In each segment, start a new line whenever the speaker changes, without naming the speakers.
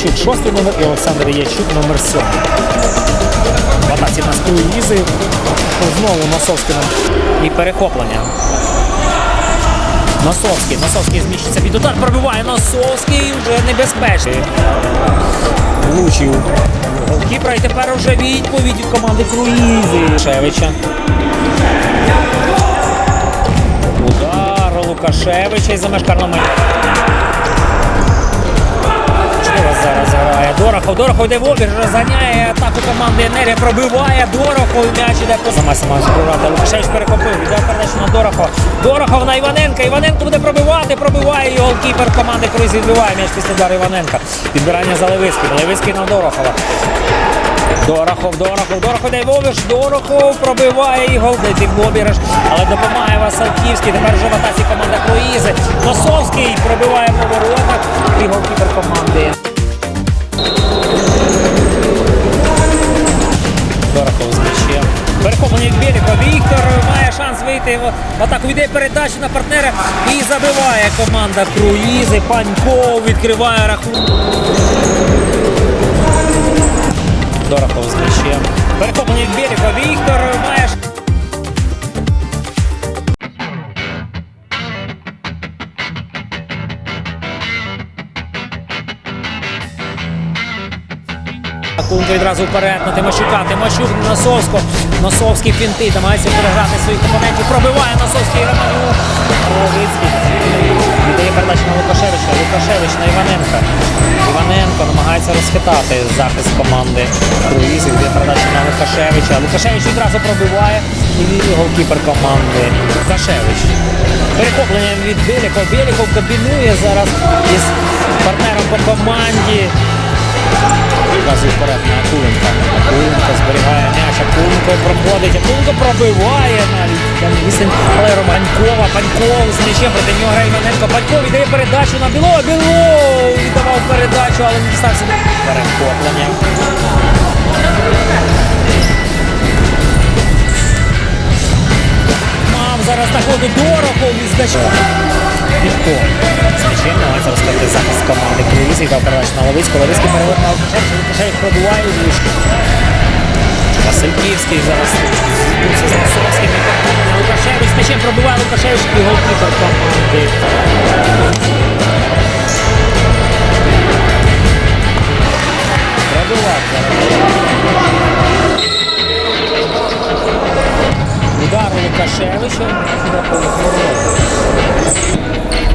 Тимощук, шостий номер і Олександр Ящук, номер сьомий. В атаці на Круїзи. Знову Носовський. І перехоплення. Носовський. Носовський зміщиться під удар, пробиває. Носовський вже небезпечний. Влучив голкіпера і тепер вже відповідь від команди Круїзи. Шевича. Удар Лукашевича із за меж карного Чудово зараз грає. Дорохов, Дорохов йде в обіг, розганяє атаку команди Енергія, пробиває Дорохов, м'яч іде по сама сама збирати. Лукашевич перехопив, йде передачу на Дорохова. Дорохов на Іваненка. Іваненко буде пробивати, пробиває його голкіпер команди Круїз відбиває м'яч після удару Іваненка. Підбирання за Левицьким. Левицький на Дорохова. Дорохов, Дорохов, Дорохов в Дорохов пробиває і гол. В обіж, але допомагає Васильківський. Тепер вже в атаці команда Круїзи. Носовський пробиває по воротах і голкіпер команди. Віктор має шанс вийти атаку. Віддає передачу на партнера і забиває команда Круїзи. Паньков відкриває рахунок. Дорохов з м'ячем. Перехоплення від Біліка. Віктор має Кунка відразу вперед на Тимощука. Тимощук на Носовського. Носовський фінти, намагається переграти своїх опонентів. Пробиває Носовський Романюк. Віддає передачу на Лукашевича. Лукашевич на Іваненка. Іваненко намагається розхитати захист команди Круїз. Віддає передачу на Лукашевича. Лукашевич відразу пробиває. І голкіпер команди Лукашевич. Перехоплення від Білікова. Біліков комбінує зараз із партнером по команді. Показує вперед на Акуленка. Акуленко зберігає м'яч. Акуленко проходить. Акуленко пробиває навіть. Але Романькова, Паньков з м'ячем проти нього грає Іваненко. Паньков віддає передачу на Біло. Біло віддавав передачу, але не дістався до перехоплення. Мав зараз нагоду Дорохов із З м'ячем намагається розкрити захист команди Круїз. Віддав передачу на Левицьку. Левицький перевод на Лукашевича. Лукашевич пробиває і влучив. Васильківський зараз зіткнувся з перехоплення. Лукашевич з м'ячем пробиває Лукашевич і голкіпер команди. Пробивав зараз. Удар Лукашевича.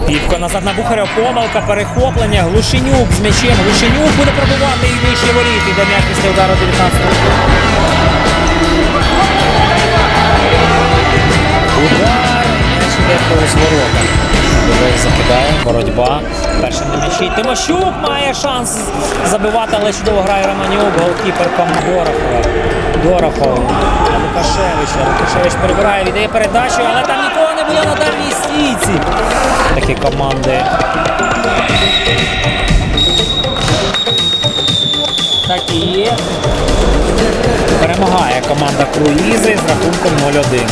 Піпко назад на Бухаря, помилка, перехоплення, Глушенюк з м'ячем. Глушенюк буде пробивати і вище воріт. Іде м'яч після удару 19 Удар. М'яч іде повз ворота. Закидає, боротьба. Першим на м'ячі. Тимощук має шанс забивати, але чудово грає Романюк, голкіпер Дорохова. Дорохов. На Лукашевича. Лукашевич перебирає, віддає передачу, але було на дальній стійці. Такі команди. Так і є. Перемагає команда Круїзи з рахунком 0-1.